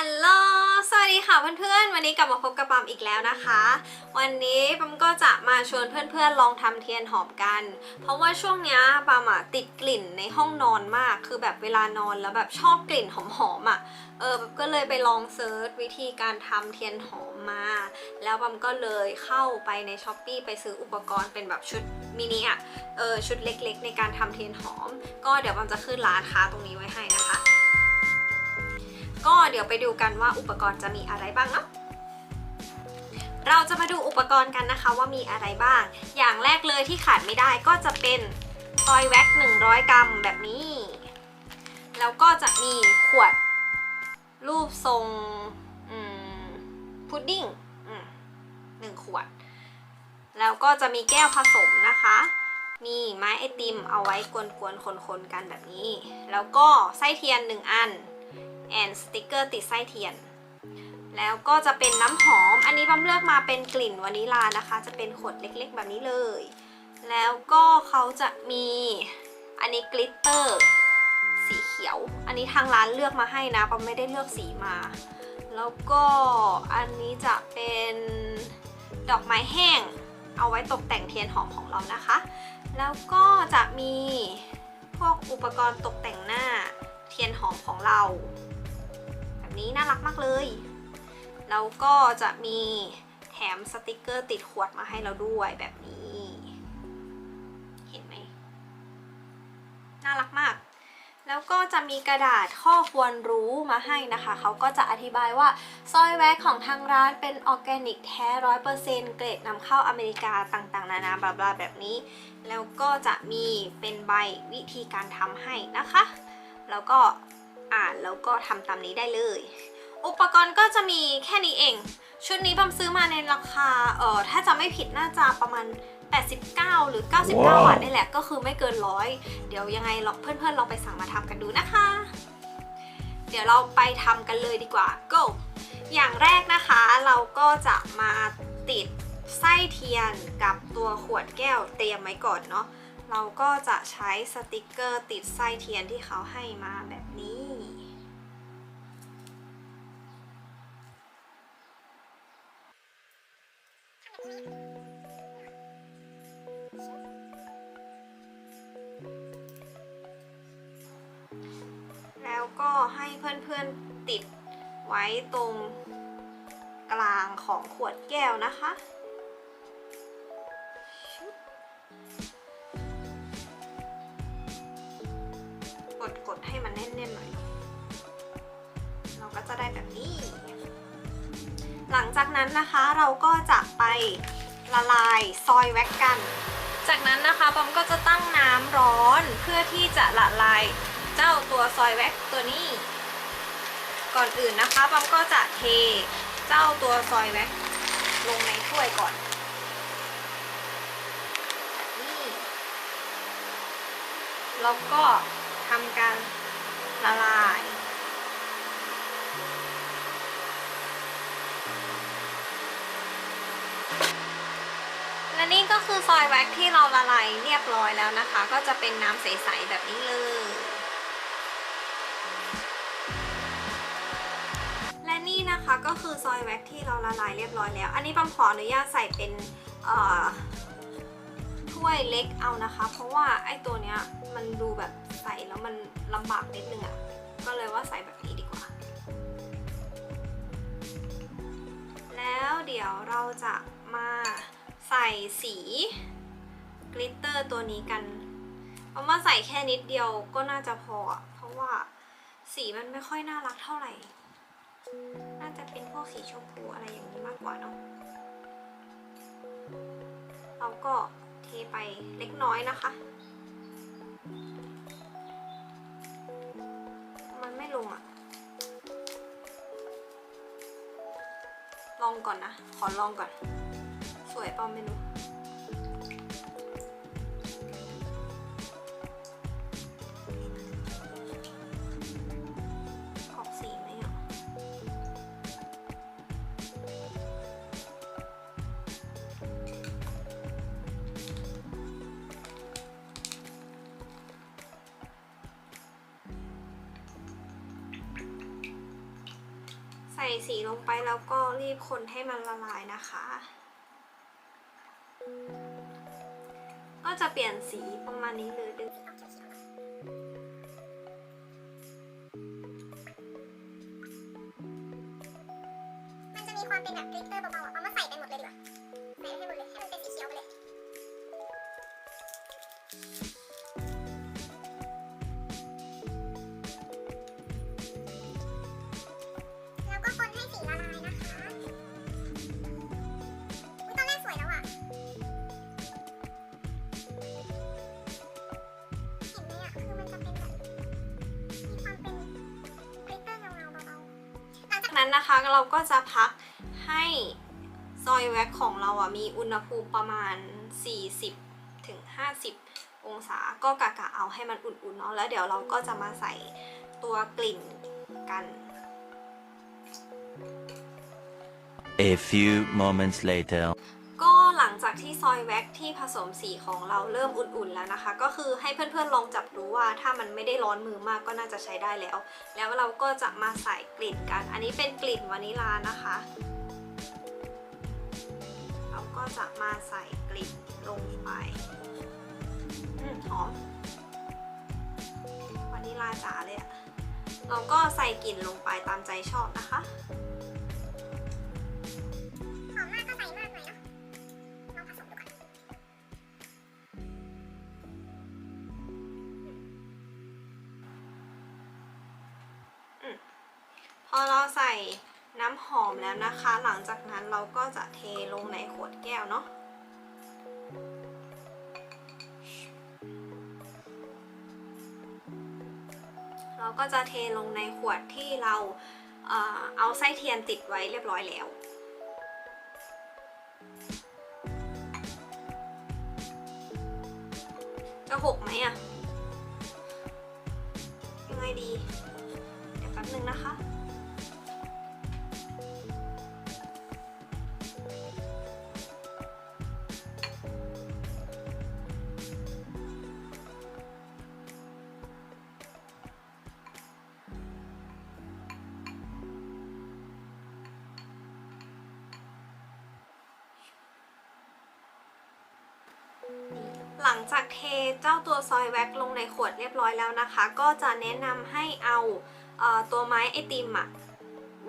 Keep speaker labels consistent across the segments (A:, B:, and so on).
A: ฮัลโหล สวัสดีค่ะเพื่อนๆ วันนี้กลับมาพบกับปัมอีกแล้วนะคะ วันนี้ปัมก็จะมาชวนเพื่อนๆ ลองทำเทียนหอมกัน เพราะว่าช่วงนี้ปั๊มอะติดกลิ่นในห้องนอนมาก คือแบบเวลานอนแล้วแบบชอบกลิ่นหอมๆอะเออก็เลยไปลองเซิร์ชวิธีการทำเทียนหอมมา แล้วปัมก็เลยเข้าไปในช้อปปี้ไปซื้ออุปกรณ์เป็นแบบชุดมินิอะเออชุดเล็กๆ ในการทำเทียนหอม ก็เดี๋ยวปัมจะขึ้นร้านค้าตรงนี้ไว้ให้นะคะ ก็เดี๋ยวไปดูกันว่าอุปกรณ์จะมีอะไรบ้างเนาะเราจะมาดูอุปกรณ์กันนะคะว่ามีอะไรบ้าง อย่างแรกเลยที่ขาดไม่ได้ก็จะเป็นซอยแว็ก 100 กรัมแบบนี้ แล้วก็จะมีขวดรูปทรงพุดดิ้งหนึ่งขวด แล้วก็จะมีแก้วผสมนะคะ มีไม้ไอติมเอาไว้กวนๆคนๆกันแบบนี้ แล้วก็ไส้เทียน 1 อัน แอนสติกเกอร์ติดไส้เทียน แล้วก็จะเป็นน้ำหอม อันนี้บัมเลือกมาเป็นกลิ่นวานิลานะคะ จะเป็นขวดเล็กๆ แบบนี้เลย แล้วก็เขาจะมีอันนี้กลิตเตอร์สีเขียว อันนี้ทางร้านเลือกมาให้นะบัมไม่ได้เลือกสีมา แล้วก็อันนี้จะเป็นดอกไม้แห้ง เอาไว้ตกแต่งเทียนหอมของเรานะคะ แล้วก็จะมีพวกอุปกรณ์ตกแต่งหน้าเทียนหอมของเรา นี้น่ารักมากเลย แล้วก็จะมีแถมสติกเกอร์ติดขวดมาให้เราด้วยแบบนี้ เห็นไหม น่ารักมาก แล้วก็จะมีกระดาษข้อควรรู้มาให้นะคะ เขาก็จะอธิบายว่าซอยแว็กของทางร้านเป็นออร์แกนิกแท้ร้อยเปอร์เซ็นต์เกรดนำเข้าอเมริกาต่างๆ นานาบลาบลาแบบนี้ แล้วก็จะมีเป็นใบวิธีการทำให้นะคะ แล้วก็ อ่านแล้วก็ทำตามนี้ได้เลย อุปกรณ์ก็จะมีแค่นี้เอง ชุดนี้บัมซื้อมาในราคาเอ่อถ้าจะไม่ผิดน่าจะประมาณ 89 หรือ 99 บาทนี่แหละก็คือไม่เกินร้อยเดี๋ยวยังไงลองเพื่อนๆลองไปสั่งมาทำกันดูนะคะ เดี๋ยวเราไปทำกันเลยดีกว่า go อย่างแรกนะคะเราก็จะมาติดไส้เทียนกับตัวขวดแก้วเตรียมไว้ก่อนเนาะเราก็จะใช้สติกเกอร์ติดไส้เทียนที่เขาให้มาแบบนี้ ไว้ตรงกลางของขวดแก้วนะคะ กดกดให้มันแน่นๆหน่อย เราก็จะได้แบบนี้ หลังจากนั้นนะคะเราก็จะไปละลายซอยแว็กกัน จากนั้นนะคะบอมก็จะตั้งน้ำร้อนเพื่อที่จะละลายเจ้าตัวซอยแว็กตัวนี้ ก่อนอื่นนะคะบอมก็จะเทเจ้าตัวซอยแว็กลงในถ้วยก่อนนี่แล้วก็ทำการละลายและนี่ก็คือซอยแว็กที่เราละลายเรียบร้อยแล้วนะคะ ก็จะเป็นน้ำใส ๆ แบบนี้เลย นะคะก็คือซอยแว็กที่เราละลายเรียบร้อยแล้ว อันนี้ปัมขออนุญาตใส่เป็นถ้วยเล็กเอานะคะ เพราะว่าไอ้ตัวเนี้ยมันดูแบบใส่แล้วมันลำบากนิดนึงอะ่ะ ก็เลยว่าใส่แบบนี้ดีกว่า แล้วเดี๋ยวเราจะมาใส่สีกลิตเตอร์ตัวนี้กันเพราะว่าใส่แค่นิดเดียวก็น่าจะพออะเพราะว่าสีมันไม่ค่อยน่ารักเท่าไหร่น่า จะเป็นพวกสีชมพูอะไรอย่างนี้มากกว่าเนาะเราก็เทไปเล็กน้อยนะคะ มันไม่ลงอะลองก่อนนะ ขอลองก่อน สวยเปล่าไม่รู้ ส่ส่สีลงไปแล้วก็รีบคนให้มันละลายนะคะ ก็จะเปลี่ยนสีประมาณนี้เลยดึง
B: มันจะมีความเป็นแบบกลิตเตอร์เบา นั้นนะคะเราก็
A: จะพักให้ซอยแว็กของเราอะมีอุณหภูมิประมาณ 40ถึง50 องศาก็กะกะเอาให้มันอุ่นๆเนาะแล้วเดี๋ยวเราก็จะมาใส่ตัวกลิ่นกัน
C: A few moments later.
A: ที่ซอยแว็กที่ผสมสีของเราเริ่มอุ่นๆแล้วนะคะ ก็คือให้เพื่อนๆลองจับดูว่าถ้ามันไม่ได้ร้อนมือมากก็น่าจะใช้ได้แล้ว แล้วเราก็จะมาใส่กลิ่นกัน อันนี้เป็นกลิ่นวานิลานะคะ เราก็จะมาใส่กลิ่นลงไปอืมหอมวานิลาจ๋าเลยอะเราก็ใส่กลิ่นลงไปตามใจชอบนะคะ
B: อเรา
A: ใส่น้ำหอมแล้วนะคะ หลังจากนั้นเราก็จะเทลงในขวดแก้วเนาะเราก็จะเทลงในขวดที่เราเอ่อเอาไส้เทียนติดไว้เรียบร้อยแล้ว จะหกไหมอะยังไงดี เดี๋ยวแป๊บนึงนะคะ จากเทเจ้าตัวซอยแว็กลงในขวดเรียบร้อยแล้วนะคะ ก็จะแนะนำให้เอาเอ่อตัวไม้ไอติมอะ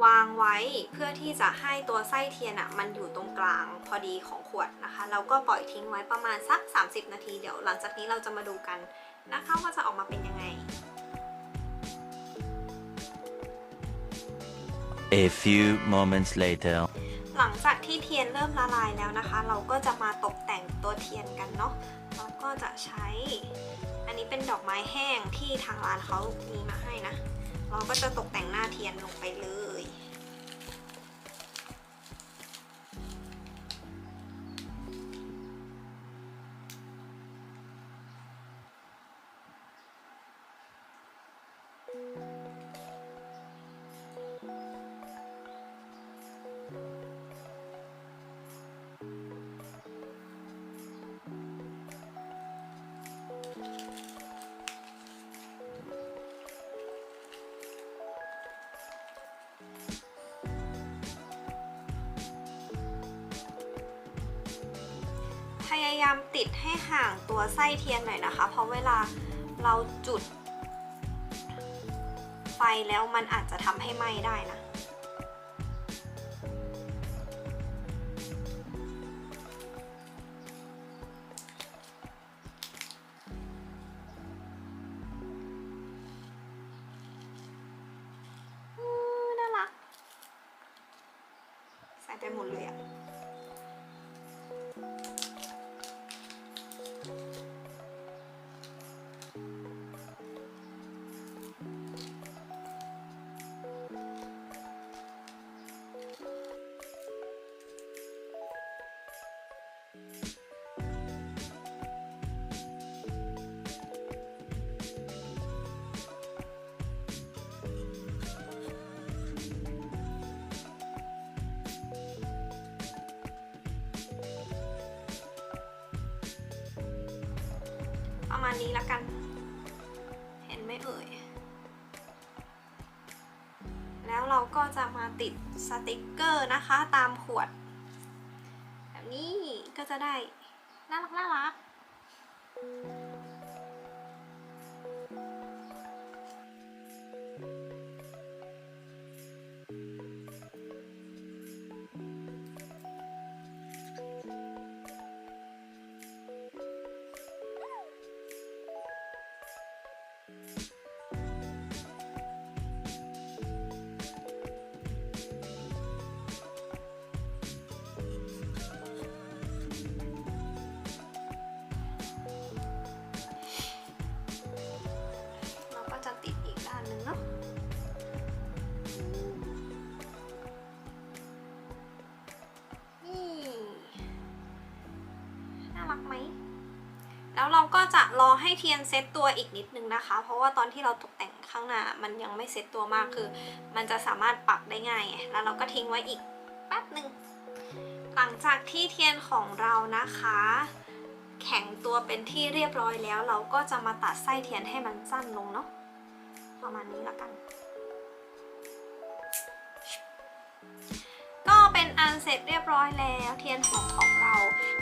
A: วางไว้เพื่อที่จะให้ตัวไส้เทียนอะมันอยู่ตรงกลางพอดีของขวดนะคะ แล้วก็ปล่อยทิ้งไว้ประมาณสัก 30 นาทีเดี๋ยวหลังจากนี้เราจะมาดูกันนะคะว่าจะออกมาเป็นยังไง
C: A few moments later.
A: หลังจากที่เทียนเริ่มละลายแล้วนะคะ เราก็จะมาตกแต่งตัวเทียนกันเนาะเรา ก็จะใช้ อันนี้เป็นดอกไม้แห้งที่ทางร้านเขามีมาให้นะ เราก็จะตกแต่งหน้าเทียนลงไปเลย พยายามติดให้ห่างตัวไส้เทียนหน่อยนะคะ เพราะเวลาเราจุด ไฟแล้วมันอาจจะทำให้ไหม้ได้นะน่ารักใส่ไปหมดเลยอะ ประมาณนี้ละกัน เห็นไหมเอ่ย แล้วเราก็จะมาติดสติกเกอร์นะคะตามขวด แบบนี้ก็จะได้น่ารักน่ารัก จะรอให้เทียนเซตตัวอีกนิดนึงนะคะ เพราะว่าตอนที่เราตกแต่งข้างหน้ามันยังไม่เซตตัวมากคือ มันจะสามารถปรับได้ง่าย แล้วเราก็ทิ้งไว้อีกแป๊บหนึ่งหลังจากที่เทียนของเรานะคะ แข็งตัวเป็นที่เรียบร้อยแล้ว เราก็จะมาตัดไส้เทียนให้มันสั้นลงเนาะประมาณนี้ละกัน เสร็จเรียบร้อยแล้วเทียนหอมของเรา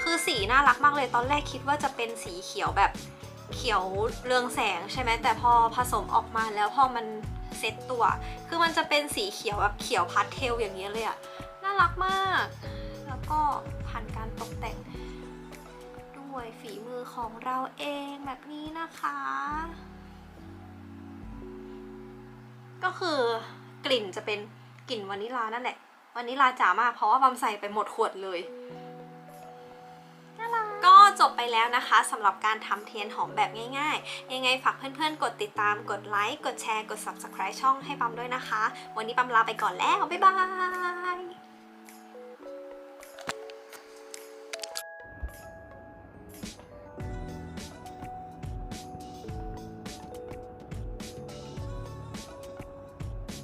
A: คือสีน่ารักมากเลยตอนแรกคิดว่าจะเป็นสีเขียวแบบเขียวเรืองแสงใช่ไหมแต่พอผสมออกมาแล้วพอมันเซตตัว คือมันจะเป็นสีเขียวแบบเขียวพาสเทลอย่างเงี้ยเลยอะน่ารักมาก แล้วก็ผ่านการตกแต่งด้วยฝีมือของเราเองแบบนี้นะคะ ก็คือกลิ่นจะเป็นกลิ่นวานิลานั่นแหละ วานิลาจ๋ามากเพราะว่าบัมใส่ไปหมดขวดเลย ก็จบไปแล้วนะคะสำหรับการทำเทียนหอมแบบง่ายๆ ยังไงฝากเพื่อนๆ กดติดตาม กดไลค์ กดแชร์ กด subscribe ช่องให้ปั๊มด้วยนะคะ วันนี้ปั๊มลาไปก่อนแล้ว บ๊ายบาย